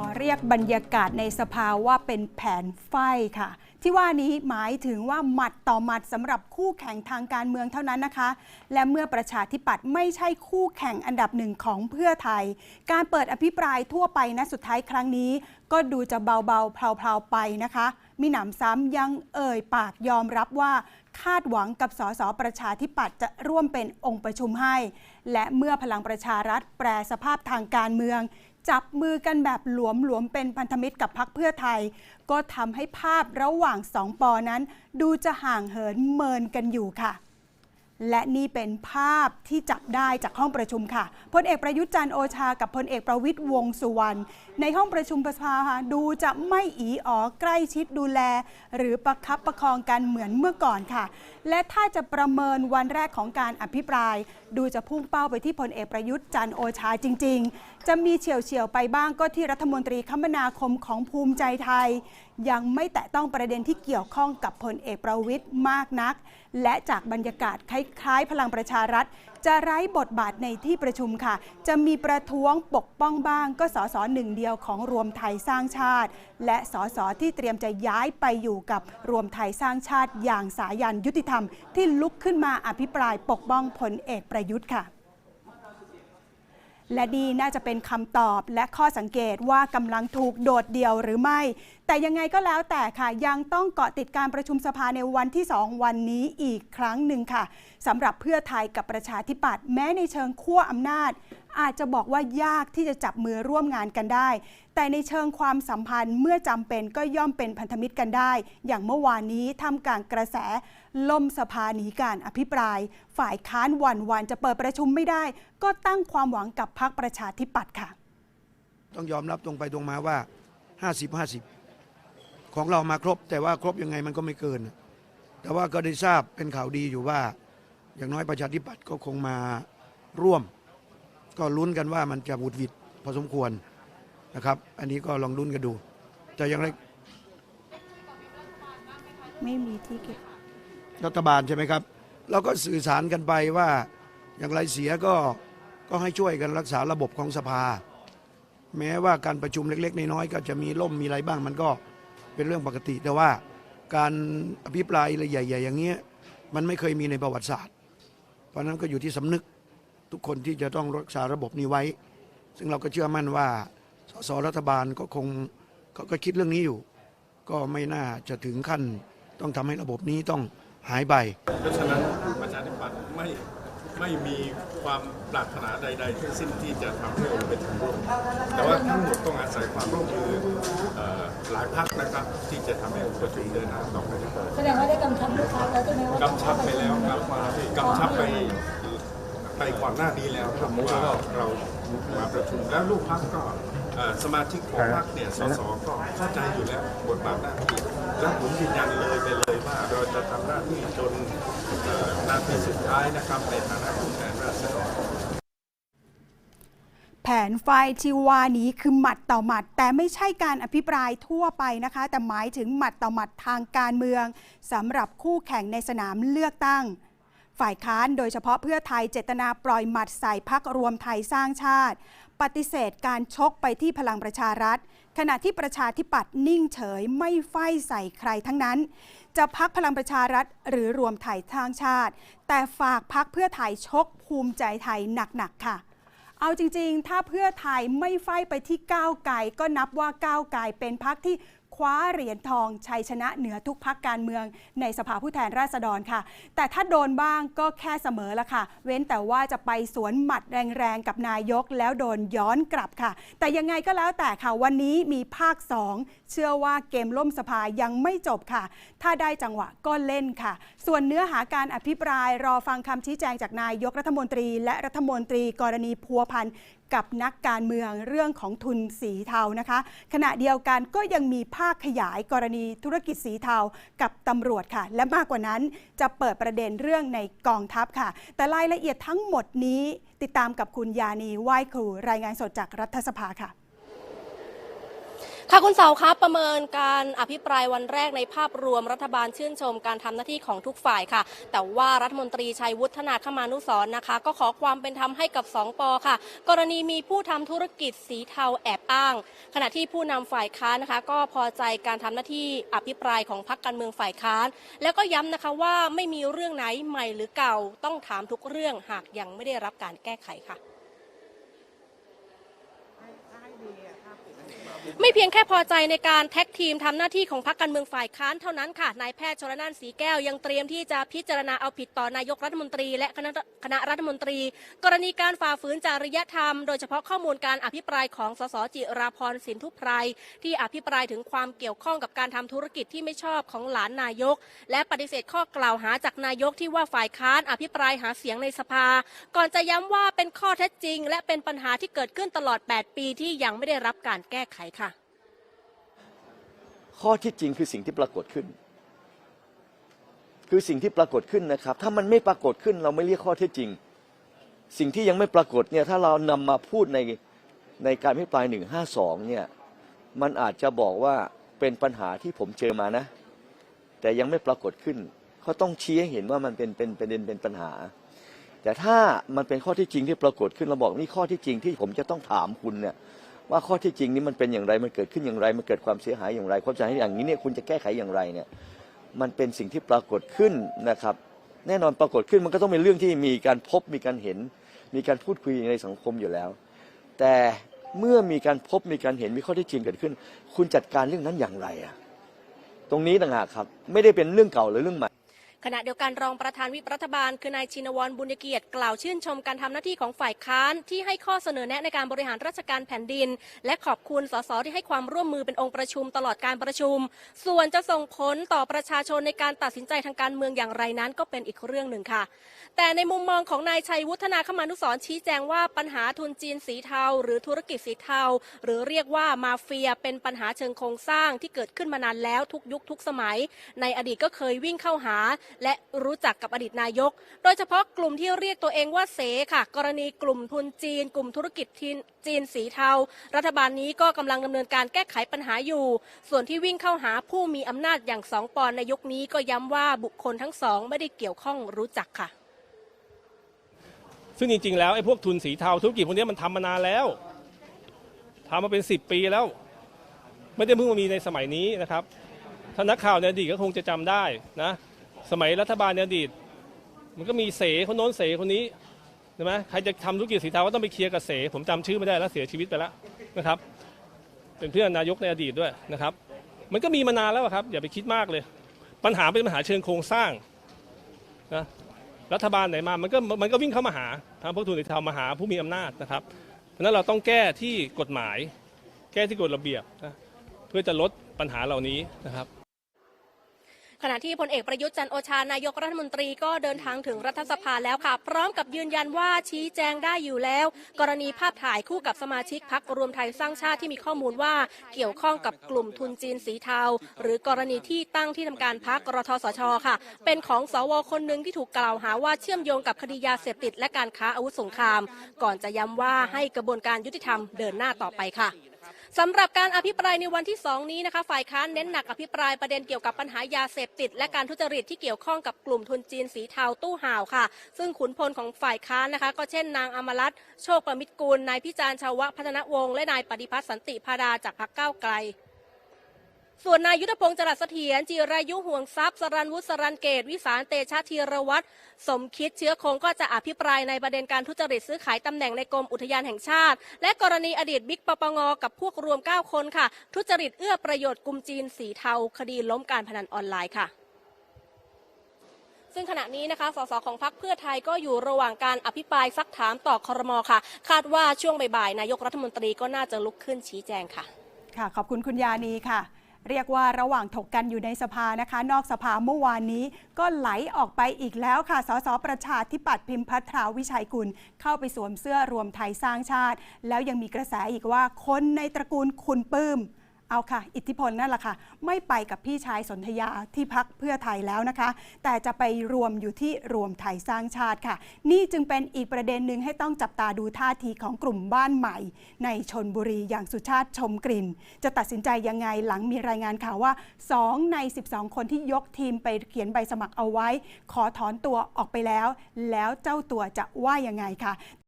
อเรียกบรรยากาศในสภาว่าเป็นแผนไฟค่ะ ที่ว่านี้หมายถึงว่าหมัดต่อหมัดสำหรับคู่แข่งทางการเมืองเท่านั้นนะคะ และเมื่อประชาธิปัตย์ไม่ใช่คู่แข่งอันดับหนึ่งของเพื่อไทย การเปิดอภิปรายทั่วไปนะสุดท้ายครั้งนี้ ก็ดูจะเบาๆเพลาๆไปนะคะ มีหนำซ้ำยังเอ่ยปากยอมรับว่าคาดหวังกับสสประชาธิปัตย์จะร่วมเป็นองค์ประชุมให้ และเมื่อพลังประชารัฐแปรสภาพทางการเมือง จับมือกันแบบหลวมๆเป็นพันธมิตรกับพรรคเพื่อไทย ก็ทำให้ภาพระหว่างสองปอนั้น ดูจะห่างเหินเมินกันอยู่ค่ะ และนี่เป็นภาพที่จับได้จากห้องประชุมค่ะ พลเอกประยุทธ์จันโอชา กับพลเอกประวิตยวงสุวรรณ ในห้องประชุมประภาค่ะดูจะไม่อีอ๋อใกล้ชิดดูแล หรือประคับประคองกันเหมือนเมื่อก่อนค่ะ และถ้าจะประเมินวันแรกของการอภิปราย ดูจะพุ่งเป้าไปที่พลเอกประยุทธ์จันโอชาจริง ๆ จะมีเฉียวเฉียวไปบ้างก็ที่รัฐมนตรีคมนาคมของภูมิใจไทยยังไม่แตะต้องประเด็นที่เกี่ยวข้องกับพลเอกประวิทย์มากนัก และจากบรรยากาศคล้ายๆ พลังประชารัฐ จะไร้บทบาทในที่ประชุมค่ะ จะมีประท้วงปกป้องบ้าง ก็สสหนึ่งเดียวของรวมไทยสร้างชาติ และสสที่เตรียมจะย้ายไปอยู่กับรวมไทยสร้างชาติ อย่างสายันยุติธรรม ที่ลุกขึ้นมาอภิปรายปกป้องพลเอกประยุทธ์ค่ะ และนี่น่าจะเป็นคำตอบและข้อสังเกตว่ากำลังถูกโดดเดี่ยวหรือไม่ แต่ยังไงก็แล้วแต่ค่ะยังต้องเกาะติดการประชุมสภาในวันที่ 2 วันนี้อีกครั้งหนึ่งค่ะสำหรับเพื่อไทยกับประชาธิปัตย์แม้ในเชิงขั้วอำนาจ อาจจะบอกว่ายากที่จะจับมือร่วมงานกันได้ แต่ในเชิงความสัมพันธ์เมื่อจำเป็นก็ย่อมเป็นพันธมิตรกันได้ อย่างเมื่อวานนี้ทำกลางกระแส ล่มสภาหนีการอภิปราย ฝ่ายค้านหวันวันๆจะเปิดประชุมไม่ได้ ก็ตั้งความหวังกับพรรคประชาธิปัตย์ค่ะ ต้องยอมรับตรงไปตรงมาว่า 50 50 ของเรามาครบ แต่ว่าครบยังไงมันก็ไม่เกิน แต่ว่าก็ได้ทราบเป็นข่าวดีอยู่ว่า อย่างน้อยประชาธิปัตย์ก็คงมาร่วม ก็ลุ้นกันว่ามันจะบุดหวิดพอสมควรนะครับ อันนี้ก็ลองลุ้นกันดู แต่อย่างไรไม่มีที่เก็บ รัฐบาลใช่ไหมครับ เราก็สื่อสารกันไปว่าอย่างไรเสียก็ก็ให้ช่วยกันรักษาระบบของสภา แม้ว่าการประชุมเล็ก ๆ น้อยๆก็จะมีล่มมีอะไรบ้างมันก็เป็นเรื่องปกติ แต่ว่าการอภิปรายอะไรใหญ่ ๆ อย่างเงี้ยมันไม่เคยมีในประวัติศาสตร์ เพราะนั้นก็อยู่ที่สำนึกทุกคนที่จะต้องรักษาระบบนี้ไว้ ซึ่งเราก็เชื่อมั่นว่าสสรัฐบาลก็คงกก็คิดเรื่องนี้อยู่ ก็ไม่น่าจะถึงขั้นต้องทำให้ระบบนี้ต้อง หายไปเพราะฉะนั้นประชาธิปัตย์ไม่ไม่มีความปรารถนาใด ๆ ทั้งสิ้นที่จะทำให้องค์เป็นทางร่วมแต่ว่าทั้งหมดต้องอาศัยความร่วมมือเอ่อหลายพักนะครับที่จะทำให้องค์ประชุมเดินหน้าต่อไปได้แสดงว่าได้กำชับลูกค้าแล้วใช่ไหมว่ากำชับไปแล้วครับกำชับไปไปก่อนหน้านี้แล้วครับว่าเรามาประชุมแล้วลูกพักก็เอ่อ สมาชิกของพักเนี่ยสสก็เข้าใจอยู่แล้วบทบาทหน้าที่และผมยืนยันเลยไปเลยว่าเราจะทำหน้าที่จนเอ่อนาทีสุดท้ายนะครับในฐานะผู้แทนราษฎรแผนไฟที่ว่านี้คือหมัดต่อหมัด แต่ไม่ใช่การอภิปรายทั่วไปนะคะ แต่หมายถึงหมัดต่อหมัดทางการเมืองสำหรับคู่แข่งในสนามเลือกตั้ง ฝ่ายค้านโดยเฉพาะเพื่อไทยเจตนาปล่อยหมัดใส่พักรวมไทยสร้างชาติ ปฏิเสธการชกไปที่พลังประชารัฐ ขณะที่ประชาธิปัตย์นิ่งเฉยไม่ไฟใส่ใครทั้งนั้น จะพักพลังประชารัฐหรือรวมไทยทางชาติ แต่ฝากพักเพื่อไทยชกภูมิใจไทยหนักๆค่ะเอาจริง ๆ ถ้าเพื่อไทยไม่ไฟไปที่ก้าวไกลก็นับว่าก้าวไกลเป็นพักที่ คว้าเหรียญทองชัยชนะเหนือทุกพักการเมืองในสภาผู้แทนราษฎรค่ะ แต่ถ้าโดนบ้างก็แค่เสมอละค่ะ เว้นแต่ว่าจะไปสวนหมัดแรงๆ กับนายกแล้วโดนย้อนกลับค่ะ แต่ยังไงก็แล้วแต่ค่ะวันนี้มีภาค 2 เชื่อว่าเกมล่มสภายังไม่จบค่ะ ถ้าได้จังหวะก็เล่นค่ะ ส่วนเนื้อหาการอภิปรายรอฟังคำชี้แจงจากนายกรัฐมนตรี และรัฐมนตรีกรณีพัวพันกับนักการเมืองเรื่องของทุนสีเทานะคะ ขณะเดียวกันก็ยังมีภาคขยายกรณีธุรกิจสีเทากับตำรวจค่ะ และมากกว่านั้นจะเปิดประเด็นเรื่องในกองทัพค่ะ แต่รายละเอียดทั้งหมดนี้ติดตามกับคุณยานีไหว้ครูรายงานสดจากรัฐสภาค่ะ ค่ะคุณเสาครับประเมินการอภิปรายวันแรกในภาพรวมรัฐบาลชื่นชมการทำหน้าที่ของทุกฝ่ายค่ะ แต่ว่ารัฐมนตรีชัยวุฒนาคมานุสร์นะคะ ก็ขอความเป็นธรรมให้กับสองปอค่ะ กรณีมีผู้ทำธุรกิจสีเทาแอบอ้าง ขณะที่ผู้นำฝ่ายค้านนะคะ ก็พอใจการทำหน้าที่อภิปรายของพรรคการเมืองฝ่ายค้าน แล้วก็ย้ำนะคะว่าไม่มีเรื่องไหนใหม่หรือเก่าต้องถามทุกเรื่องหากยังไม่ได้รับการแก้ไขค่ะ ไม่เพียงแค่พอใจในการแท็กทีมทำหน้าที่ของพรรคการเมืองฝ่ายค้านเท่านั้นค่ะนายแพทย์ชลนานสีแก้วยังเตรียมที่จะพิจารณาเอาผิดต่อนายกรัฐมนตรี และคณะคณะรัฐมนตรี กรณีการฝ่าฝืนจริยธรรม โดยเฉพาะข้อมูลการอภิปรายของสสจิราพรสินทุพไพรที่อภิปรายถึงความเกี่ยวข้องกับการทำธุรกิจที่ไม่ชอบของหลานนายก และปฏิเสธข้อกล่าวหาจากนายกที่ว่าฝ่ายค้านอภิปรายหาเสียงในสภา ก่อนจะย้ำว่าเป็นข้อเท็จจริง และเป็นปัญหาที่เกิดขึ้นตลอด 8 ปีที่ยังไม่ได้รับการแก้ไขค่ะ ข้อที่จริงคือสิ่งที่ปรากฏขึ้น คือสิ่งที่ปรากฏขึ้นนะครับ ถ้ามันไม่ปรากฏขึ้น เราไม่เรียกข้อเท็จจริง สิ่งที่ยังไม่ปรากฏเนี่ยถ้าเรานำมาพูดในในการพิปรายหนึ่งห้าสองเนี่ยมันอาจจะบอกว่าเป็นปัญหาที่ผมเจอมานะ แต่ยังไม่ปรากฏขึ้นเขาต้องชี้ให้เห็นว่ามันเป็นเป็นป็นเป็นเป็นปัญหา แต่ถ้ามันเป็นข้อที่จริงที่ปรากฏขึ้นเราบอกนี่ข้อที่จริงที่ผมจะต้องถามคุณเนี่ย ว่าข้อที่จริงนี้มันเป็นอย่างไรมันเกิดขึ้นอย่างไร มันเกิดความเสียหายอย่างไร ความเสียหายอย่างนี้เนี่ยคุณจะแก้ไขอย่างไรเนี่ยมันเป็นสิ่งที่ปรากฏขึ้นนะครับ แน่นอนปรากฏขึ้นมันก็ต้องเป็นเรื่องที่มีการพบมีการเห็น มีการพูดคุยในสังคมอยู่แล้ว แต่เมื่อมีการพบมีการเห็นมีข้อที่จริงเกิดขึ้น คุณจัดการเรื่องนั้นอย่างไรอะตรงนี้ต่างหากครับ ไม่ได้เป็นเรื่องเก่าหรือเรื่องใหม่ ขณะเดียวกันรองประธานวิปรัฐบาล คือนายชินวรบุญเกียรติกล่าวชื่นชมการทำหน้าที่ของฝ่ายค้านที่ให้ข้อเสนอแนะในการบริหารราชการแผ่นดิน และขอบคุณสสที่ให้ความร่วมมือเป็นองค์ประชุมตลอดการประชุม ส่วนจะส่งผลต่อประชาชนในการตัดสินใจทางการเมืองอย่างไรนั้น ก็เป็นอีกเรื่องหนึ่งค่ะ แต่ในมุมมองของนายชัยวุฒนาคมานุสรชี้แจงว่าปัญหาทุนจีนสีเทา หรือธุรกิจสีเทา หรือเรียกว่ามาเฟียเป็นปัญหาเชิงโครงสร้างที่เกิดขึ้นมานานแล้วทุกยุคทุกสมัย ในอดีตก็เคยวิ่งเข้าหาและรู้จักกับอดีตนายก โดยเฉพาะกลุ่มที่เรียกตัวเองว่าเสค่ะ กรณีกลุ่มทุนจีน กลุ่มธุรกิจจีนสีเทา รัฐบาลนี้ก็กำลังดำเนินการแก้ไขปัญหาอยู่ ส่วนที่วิ่งเข้าหาผู้มีอำนาจอย่างสองปอนในยุคนี้ก็ย้ำว่าบุคคลทั้งสองไม่ได้เกี่ยวข้องรู้จักค่ะ ซึ่งจริงๆ แล้วไอ้พวกทุนสีเทาธุรกิจพวกนี้มันทำมานานแล้วทำมาเป็น 10 ปีแล้ว ไม่ได้เพิ่งมามีในสมัยนี้นะครับถ้านักข่าวในอดีตก็คงจะจำได้นะ สมัยรัฐบาลในอดีต มันก็มีเสคนโน้นเสคนนี้ใช่ไหมใครจะทำธุรกิจสีเทาก็ต้องไปเคลียร์กับเสผมจำชื่อไม่ได้แล้วเสียชีวิตไปแล้วนะครับ เป็นเพื่อนนายกในอดีตด้วยนะครับ มันก็มีมานานแล้วอะครับอย่าไปคิดมากเลย ปัญหาเป็นปัญหาเชิงโครงสร้างนะรัฐบาลไหนมา มันก็มันก็วิ่งเข้ามาหาทางพวกทุนสีเทามาหาผู้มีอำนาจนะครับ เพราะฉะนั้นเราต้องแก้ที่กฎหมาย แก้ที่กฎระเบียบนะเพื่อจะลดปัญหาเหล่านี้นะครับ ขณะที่พลเอกประยุทธ์จันโอชานายกรัฐมนตรีก็เดินทางถึงรัฐสภาแล้วค่ะ พร้อมกับยืนยันว่าชี้แจงได้อยู่แล้ว กรณีภาพถ่ายคู่กับสมาชิกพักรวมไทยสร้างชาติที่มีข้อมูลว่าเกี่ยวข้องกับกลุ่มทุนจีนสีเทา หรือกรณีที่ตั้งที่ทำการพักรทสชค่ะ เป็นของสวคนหนึ่งที่ถูกกล่าวหาว่าเชื่อมโยงกับคดียาเสพติดและการค้าอาวุธสงคราม ก่อนจะย้ำว่าให้กระบวนการยุติธรรมเดินหน้าต่อไปค่ะ สำหรับการอภิปรายในวันที่ 2 นี้นะคะ ฝ่ายค้านเน้นหนักอภิปรายประเด็นเกี่ยวกับปัญหายาเสพติด และการทุจริตที่เกี่ยวข้องกับกลุ่มทุนจีนสีเทาตู้ห่าวค่ะ ซึ่งขุนพลของฝ่ายค้านนะคะ ก็เช่นนางอมรัตน์โชคประมิตรกุลนายพิจารณ์ชาวะพัฒนวงศ์และนายปฏิพัฒน์สันติพาดาจากพรรคก้าวไกล ส่วนนายยุทธพงศ์จรัสเสถียรจิรายุห่วงทรัพย์สรันวุฒิสรันเกต วิสารเตชะธีรวัตรสมคิดเชื้อคงก็จะอภิปรายในประเด็นการทุจริตซื้อขายตำแหน่งในกรมอุทยานแห่งชาติ และกรณีอดีตบิ๊กปปงกับพวกรวม 9 คนค่ะ ทุจริตเอื้อประโยชน์กลุ่มจีนสีเทา คดีล้มการพนันออนไลน์ค่ะซึ่งขณะนี้นะคะ สสของพรรคเพื่อไทยก็อยู่ระหว่างการอภิปรายซักถามต่อครมค่ะ คาดว่าช่วงบ่ายๆ นายกรัฐมนตรีก็น่าจะลุกขึ้นชี้แจงค่ะ ค่ะ ขอบคุณคุณยานีค่ะ เรียกว่าระหว่างถกกันอยู่ในสภานะคะ นอกสภาเมื่อวานนี้ก็ไหลออกไปอีกแล้วค่ะ สสประชาธิปัตย์พิมพ์พัทราวิชัยกุล เข้าไปสวมเสื้อรวมไทยสร้างชาติ แล้วยังมีกระแสอีกว่าคนในตระกูลคุณปื้ม เอาค่ะ อิทธิพลนั่นแหละค่ะ ไม่ไปกับพี่ชายสนธยาที่พักเพื่อไทยแล้วนะคะ แต่จะไปรวมอยู่ที่รวมไทยสร้างชาติค่ะ นี่จึงเป็นอีกประเด็นหนึ่งให้ต้องจับตาดูท่าทีของกลุ่มบ้านใหม่ ในชนบุรีอย่างสุชาติชมกลิ่น จะตัดสินใจยังไงหลังมีรายงานข่าวว่า 2 ใน 12 คนที่ยกทีมไปเขียนใบสมัครเอาไว้ ขอถอนตัวออกไปแล้ว แล้วเจ้าตัวจะว่ายังไงค่ะ